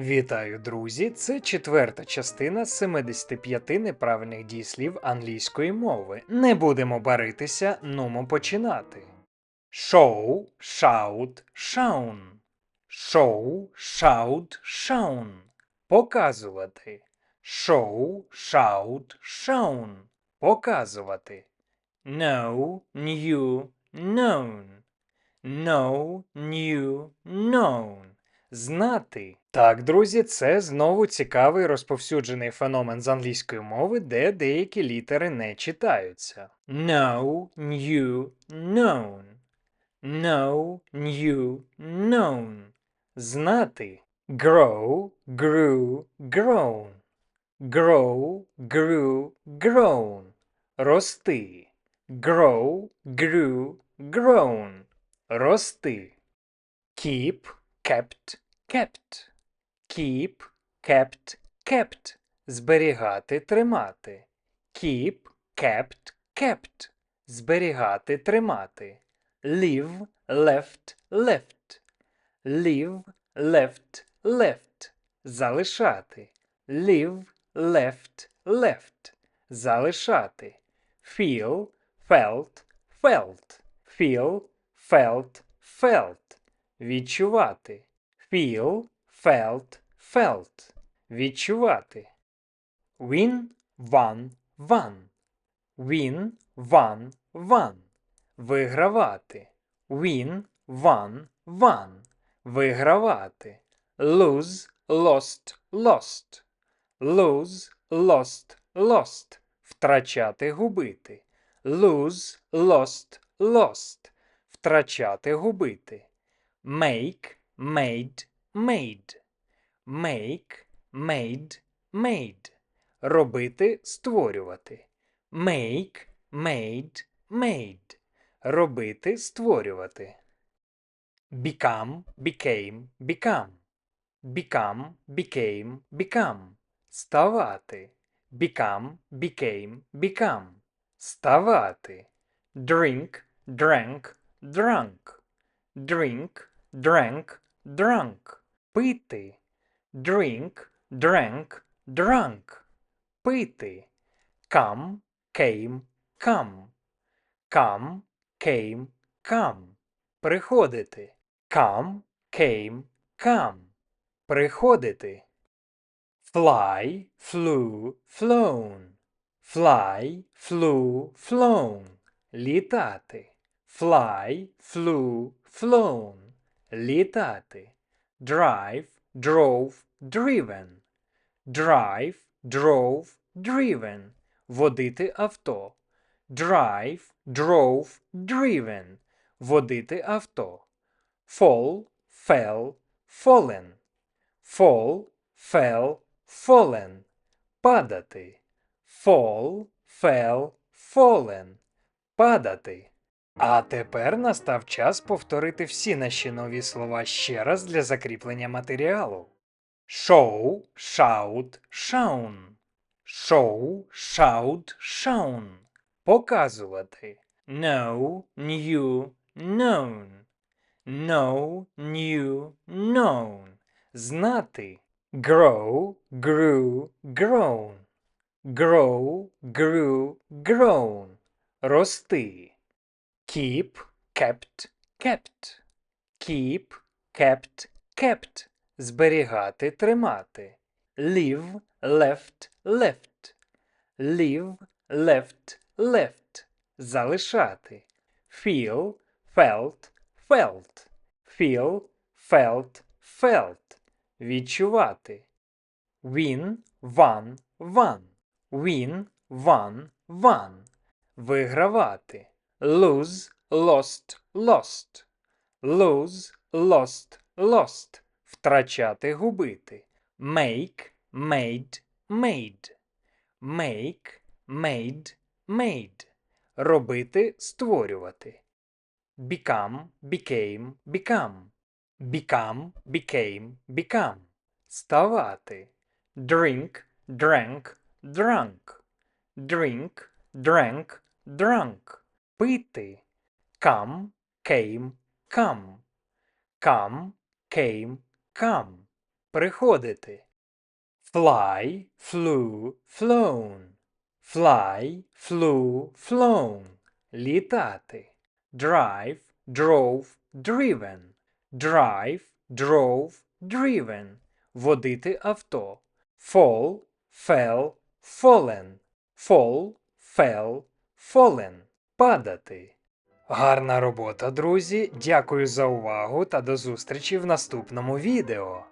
Вітаю, друзі! Це четверта частина з 75 неправильних дієслів англійської мови. Не будемо баритися, нумо починати. Show, shout, shown. Show, shout, shown. Показувати. Show, shout, shown. Показувати. Know, new, known. Know, new, known. Знати. Так, друзі, це знову цікавий розповсюджений феномен з англійської мови, де деякі літери не читаються. Know, new, known. Know, new, known. Знати. Grow, grew, grown. Grow, grew, grown. Рости. Grow, grew, grown. Рости. Keep, kept, kept. Keep, kept, kept. Зберігати, тримати. Keep, kept, kept. Зберігати, тримати. Live, left, left. Live, left, left. Залишати. Live, left, left. Залишати. Feel, felt, felt. Feel, felt, felt. Відчувати. Feel, felt, felt. Відчувати. Win, won. Win, won, won. Вигравати. Win, won, won. Вигравати. Lose, lost, lost. Lose, lost, lost. Втрачати, губити. Lose, lost, lost. Втрачати, губити. Make, made, made. Make, made, made. Робити, створювати. Make, made, made. Робити, створювати. Become, became, become. Become, became, become. Ставати. Become, became, become. Ставати. Drink, drank, drunk. Drink, drank, drunk. Пити. Drink, drank, drunk. Пити. Come, came, come. Come, came, come. Приходити. Come, came, come. Приходити. Fly, flew, flown. Fly, flew, flown. Літати. Fly, flew, flown. Літати. Drive, drove, driven. Drive, drove, driven. Водити авто. Drive, drove, driven. Водити авто. Fall, fell, fallen. Fall, fell, fallen. Падати. Fall, fell, fallen. Падати. А тепер настав час повторити всі наші нові слова ще раз для закріплення матеріалу. Show, shout, shown. Show, shout, shown. Показувати. Know, new, known. Know, new, known. Знати. Grow, grew, grown. Grow, grew, grown. Рости. Keep, kept, kept. Keep, kept, kept. Зберігати, тримати. Live, left, left. Live, left, left. Залишати. Feel, felt, felt. Feel, felt, felt. Відчувати. Win, won, won. Win, won, won. Вигравати. Lose, lost, lost. Lose, lost, lost. Втрачати, губити. Make, made, made. Make, made, made. Робити, створювати. Become, became, become. Become, became, become. Ставати. Drink, drank, drunk. Drink, drank, drunk. Пити. Come, came, come. Come, came, come. приходити. Fly, flew, flown. Fly, flew, flown. Літати. Drive, drove, driven. Drive, drove, driven. Водити авто. Fall, fell, fallen. Fall, fell, fallen. Падати. Гарна робота, друзі. Дякую за увагу та до зустрічі в наступному відео.